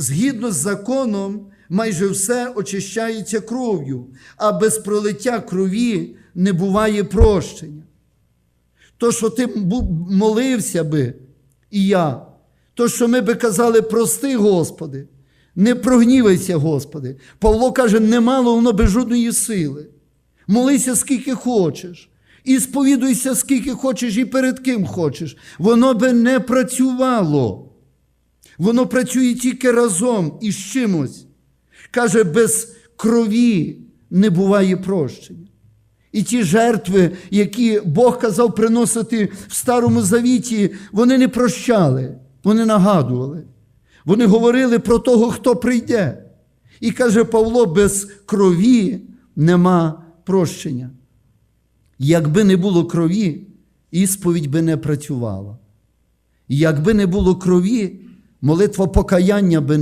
згідно з законом, майже все очищається кров'ю, а без пролиття крові не буває прощення. То, що ти молився би, і я, то, що ми би казали, прости, Господи, не прогнівайся, Господи. Павло каже, немало воно без жодної сили. Молися скільки хочеш, і сповідуйся скільки хочеш, і перед ким хочеш. Воно би не працювало. Воно працює тільки разом із чимось. Каже, без крові не буває прощення. І ті жертви, які Бог казав приносити в Старому Завіті, вони не прощали, вони нагадували. Вони говорили про того, хто прийде. І каже Павло, без крові нема прощення. Якби не було крові, ісповідь би не працювала. Якби не було крові, молитва покаяння би